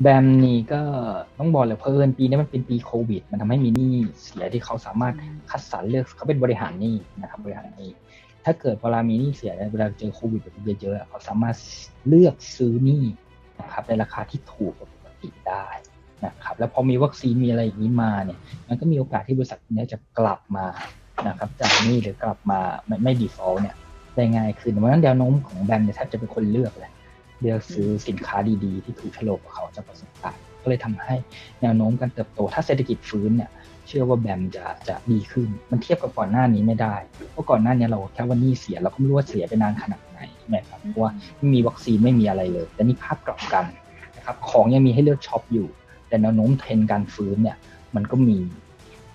แบมนี่ก็ต้องบอกเลยเพลินปีนี้มันเป็นปีโควิด มันทำให้มีหนี้เสียที่เขาสามารถคัดสรรเลือกเขาเป็นบริหารหนี้นะครับบริหารหนี้ถ้าเกิดเวลามีหนี้เสียเนี่ยเวลาเจอโควิดแบบเยอะๆเขาสามารถเลือกซื้อหนี้นะครับในราคาที่ถูกกว่าปกติได้นะครับแล้วพอมีวัคซีนมีอะไรอย่างนี้มาเนี่ยมันก็มีโอกาสที่บริษัทเนี้ยจะกลับมานะครับจากหนี้หรือกลับมาไม่ไม่ดีฟอลต์เนี่ยได้ง่ายขึ้นเพราะฉะนั้นแนวโน้มของแบมเนี่ยแทบจะเป็นคนเลือกเลย เลือกซื้อสินค้าดีๆ ที่ถูกโฉลกกับเขาจากประสบการณ์ก็เลยทำให้แนวโน้มการเติบโต ถ้าเศรษฐกิจฟื้นเนี่ยเชื่อว่าแบมจะจะดีขึ้น มันเทียบกับก่อนหน้านี้ไม่ได้ เพราะก่อนหน้านี้เราแค่ว่านี่เสียเราก็ไม่รู้ว่าเสียไปนานขนาดไหนใช่ไหมครับเพราะว่าไม่มีวัคซีนไม่มีอะไรเลย แต่นี่ภาพกลับกันนะครับของยังมีให้เลือกช็อปอยู่ แต่แนวโน้มเทรนด์การฟื้นเนี่ยมันก็มี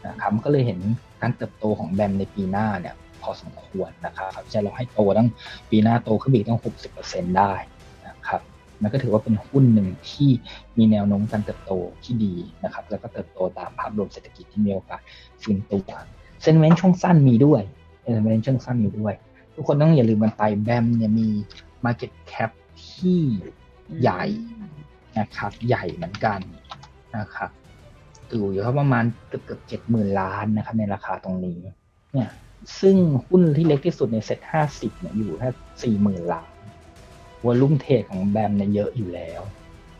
นะครับก็เลยเห็นการเติบโตของแบมในปีหน้าเนี่ยพอสมควรนะครับใช่เราให้โตตั้งปีหน้าโตขึ้นไปอีกตั้ง 60%ได้ นะครับมันก็ถือว่าเป็นหุ้นหนึ่งที่มีแนวโน้มการเติบโตที่ดีนะครับ แล้วก็เติบโตตามภาพรวมเศรษฐกิจที่มีโอกาสฟื้นตัวเซนเมนช่วงสั้นมีด้วยเซนเมนช่วงสั้นมีด้วย ทุกคนต้องอย่าลืมกันไปแบมเนี่ยมี Market Cap ที่ใหญ่นะครับ ใหญ่เหมือนกันนะครับอยู่อยู่ที่ประมาณเกือบเกือบเจ็ดหมื่นล้านนะครับ ในราคาตรงนี้ เนี่ย ซึ่งหุ้นที่เล็กที่สุดในเซ็ตห้าสิบเนี่ยอยู่แค่สี่หมื่นล้าน วอลุ่มเทรดของแบมเนี่ยเยอะอยู่แล้ว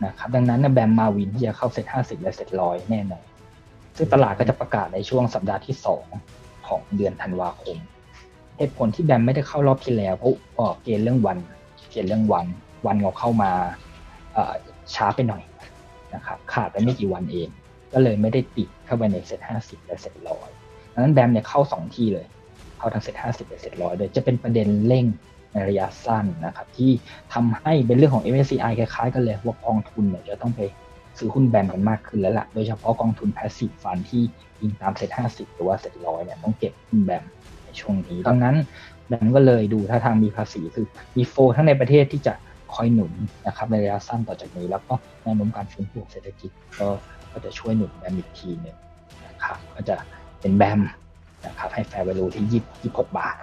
นะครับดังนั้นแบมมาวินที่จะเข้าเซ็ตห้าสิบและเซ็ตร้อยแน่นอนซึ่งตลาดก็จะประกาศในช่วงสัปดาห์ที่สองของเดือนธันวาคม เหตุผลที่แบมไม่ได้เข้ารอบที่แล้วเพราะเกณฑ์เรื่องวันเกณฑ์เรื่องวัน วันเราเข้ามาช้าไปหน่อยนะครับขาดไปไม่กี่วันเอง ก็เลยไม่ได้ติดเข้าไปในเซ็ตห้าสิบและเซ็ตร้อยดังนั้นแบมเนี่ยเข้าสองที่เลย เข้าทั้งเซ็ตห้าสิบและเซ็ตร้อยเลยจะเป็นประเด็นเร่ง ในระยะสั้นนะครับ ที่ทำให้เป็นเรื่องของ MSCI คล้ายๆกันเลยว่ากองทุนเนี่ยจะต้องไปซื้อหุ้นแบมกันมากขึ้นแล้วล่ะ โดยเฉพาะกองทุน passive fund ที่ยิงตามเซ็ตห้าสิบหรือว่าเซ็ตร้อยเนี่ยต้องเก็บหุ้นแบมในช่วงนี้ดังนั้นแบงก์ก็เลยดูถ้าทางมีภาษีคือมีโฟทั้งในประเทศที่จะคอยหนุนนะครับในระยะสั้นต่อจากนี้ แล้วก็แนวโน้มการฟื้นตัวเศรษฐกิจก็ก็จะช่วยหนุนแบมอีกทีหนึ่งนะครับก็จะเป็นแบมนะครับให้แฟร์ value ที่ยี่สิบหกบาท